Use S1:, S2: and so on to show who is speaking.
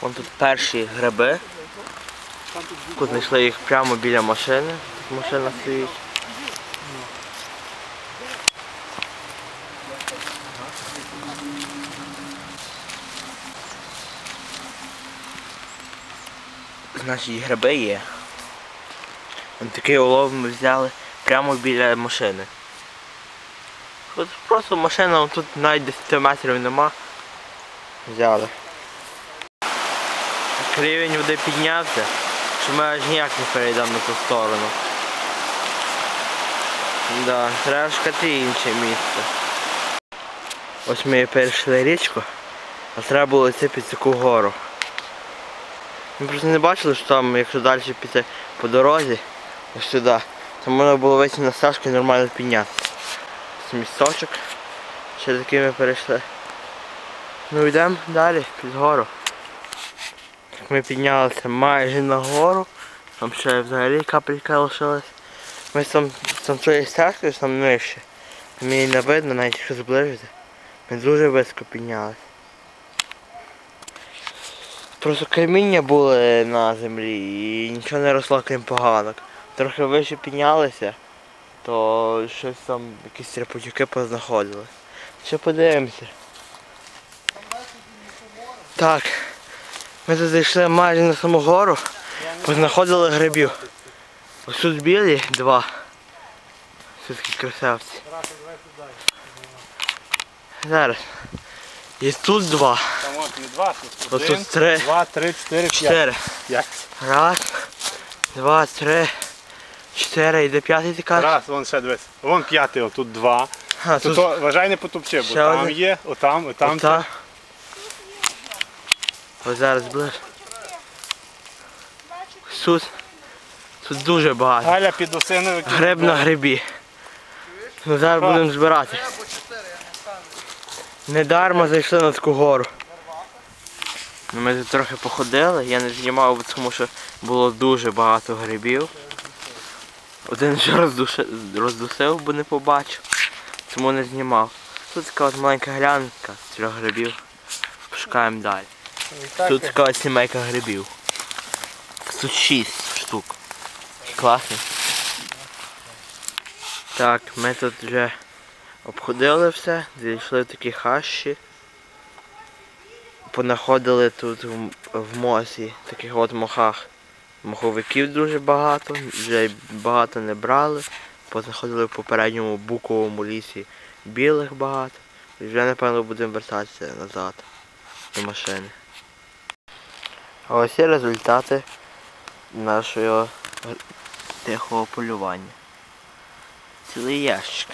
S1: Вон тут перші гриби. Тут знайшли їх прямо біля машини. Тут машина стоїть. Значить гриби є. Ось такий улов ми взяли прямо біля машини. Тут просто машина, тут навіть 10 метрів нема. Взяли. Рівень води піднявся, що ми аж ніяк не перейдемо на ту сторону. Да, треба шукати інше місце. Ось ми перейшли річку, а треба було йти під таку гору. Ми просто не бачили, що там, якщо далі піти по дорозі, ось сюди, то можна було вийти на стежку і нормально піднятися. Це місточок, ще такий ми перейшли. Ну йдемо далі, під гору. Ми піднялися майже на гору, там ще взагалі капелька лишилась. Ми там, там цією стежкою, там нижче. Її не видно, навіть якщо зближити. Ми дуже високо піднялися. Просто каміння були на землі і нічого не росло крім поганок. Трохи вище піднялися, то щось там, якісь тряпотюки познаходили. Ще подивимося. Так. Ми тут зайшли майже на саму гору, познаходили грибів. Ось тут білі два. Ось такі красавці. Зараз. І тут два.
S2: Там от не два, тут один,
S1: тут три.
S2: два, три, чотири.
S1: Чотири.
S2: П'ять.
S1: Раз, два, три, чотири. І де п'ятий ти кажеш?
S2: Раз, вон ще дивись. Вон п'ятий, отут два.
S1: А,
S2: Тут,
S1: тут
S2: вважай не потупчи, бо там є, отам, і там.
S1: Ось зараз ближ. Тут, тут дуже багато.
S2: Галя під осиною.
S1: Гриб на грибі. Ну, зараз будемо збирати. Недармо зайшли на таку гору. Ну, Ми тут трохи походили, я не знімав, тому що було дуже багато грибів. Один вже роздусив, бо не побачив, тому не знімав. Тут така от маленька глянка з трьох грибів. Пошукаємо далі. Тут така сімейка грибів. Тут шість штук. Класно. Так, ми тут вже обходили все, зайшли в такі хащі. Понаходили тут в, в мосі, таких от мохах. Моховиків дуже багато, вже багато не брали. Познаходили в попередньому буковому лісі білих багато. І вже напевно будемо вертатися назад до машини. А ось і результати нашого тихого полювання. Цілий ящик.